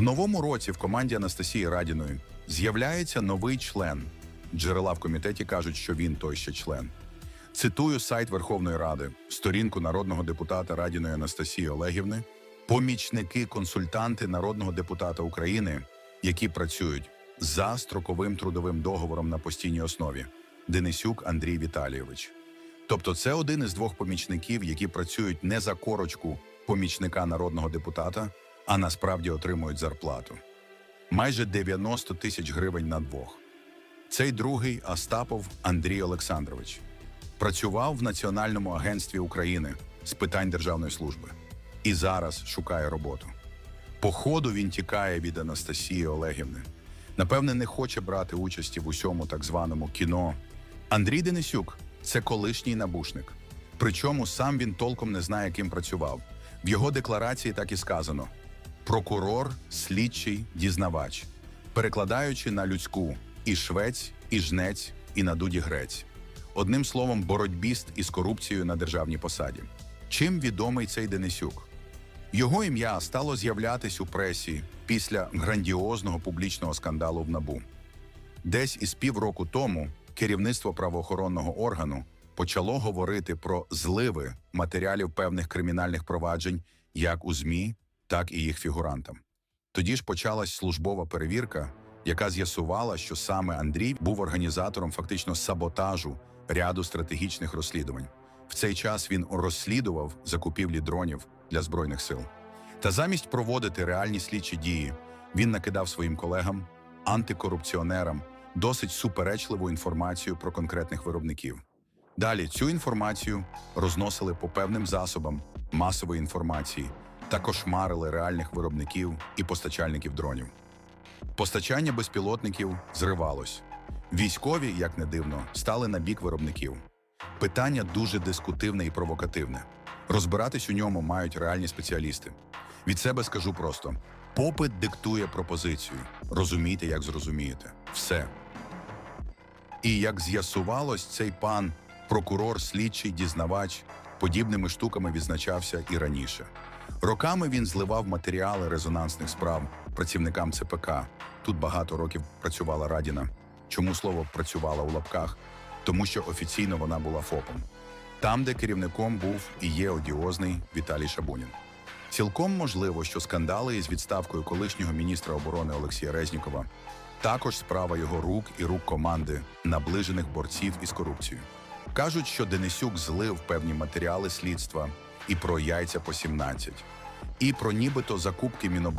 В новому році в команді Анастасії Радіної з'являється новий член. Джерела в комітеті кажуть, що він той ще член. Цитую сайт Верховної Ради, сторінку народного депутата Радіної Анастасії Олегівни, помічники-консультанти народного депутата України, які працюють за строковим трудовим договором на постійній основі. Денисюк Андрій Віталійович. Тобто, це один із двох помічників, які працюють не за корочку помічника народного депутата, а насправді отримують зарплату. Майже 90 тисяч гривень на двох. Цей другий Остапов Андрій Олександрович працював в Національному агентстві України з питань державної служби і зараз шукає роботу. По ходу він тікає від Анастасії Олегівни. Напевне, не хоче брати участі в усьому так званому кіно. Андрій Денисюк це колишній набушник. Причому сам він толком не знає, ким працював. В його декларації так і сказано: прокурор, слідчий, дізнавач, перекладаючи на людську і швець, і жнець, і на дуді грець. Одним словом, боротьбіст із корупцією на державній посаді. Чим відомий цей Денисюк? Його ім'я стало з'являтись у пресі після грандіозного публічного скандалу в НАБУ. Десь із півроку тому керівництво правоохоронного органу почало говорити про зливи матеріалів певних кримінальних проваджень як у ЗМІ, так і їх фігурантам. Тоді ж почалась службова перевірка, яка з'ясувала, що саме Андрій був організатором фактично саботажу ряду стратегічних розслідувань. В цей час він розслідував закупівлі дронів для збройних сил. Та замість проводити реальні слідчі дії, він накидав своїм колегам, антикорупціонерам, досить суперечливу інформацію про конкретних виробників. Далі цю інформацію розносили по певним засобам масової інформації та кошмарили реальних виробників і постачальників дронів. Постачання безпілотників зривалось. Військові, як не дивно, стали на бік виробників. Питання дуже дискутивне і провокативне. Розбиратись у ньому мають реальні спеціалісти. Від себе скажу просто: попит диктує пропозицію. Розумійте, як зрозумієте. Все. І як з'ясувалось, цей пан, прокурор, слідчий, дізнавач, подібними штуками відзначався і раніше. Роками він зливав матеріали резонансних справ працівникам ЦПК. Тут багато років працювала Радіна. Чому слово працювала у лапках? Тому що офіційно вона була ФОПом. Там, де керівником був і є одіозний Віталій Шабунін. Цілком можливо, що скандали із відставкою колишнього міністра оборони Олексія Резнікова також справа його рук і рук команди, наближених борців із корупцією. Кажуть, що Денисюк злив певні матеріали слідства і про яйця по 17, і про нібито закупки Міноборони